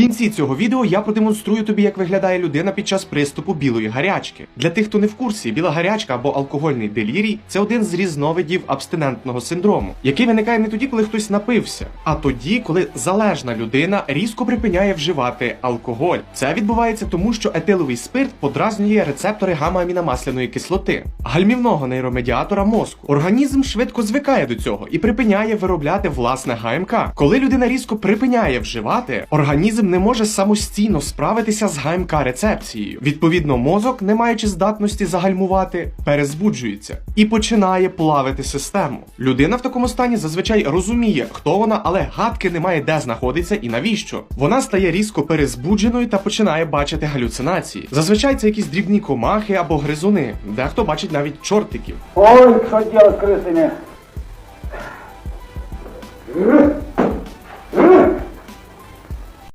кінці цього відео я продемонструю тобі, як виглядає людина під час приступу білої гарячки. Для тих, хто не в курсі, біла гарячка або алкогольний делірій це один з різновидів абстинентного синдрому, який виникає не тоді, коли хтось напився, а тоді, коли залежна людина різко припиняє вживати алкоголь. Це відбувається тому, що етиловий спирт подразнює рецептори гамма-аміномасляної кислоти, гальмівного нейромедіатора мозку. Організм швидко звикає до цього і припиняє виробляти власне ГМК. Коли людина різко припиняє вживати, організм не може самостійно справитися з ГМК рецепцією. Відповідно, мозок, не маючи здатності загальмувати, перезбуджується і починає плавити систему. Людина в такому стані зазвичай розуміє, хто вона, але гадки не має де знаходиться і навіщо. Вона стає різко перезбудженою та починає бачити галюцинації. Зазвичай це якісь дрібні комахи або гризуни. Дехто бачить навіть чортиків. Ой, что делать с крысами?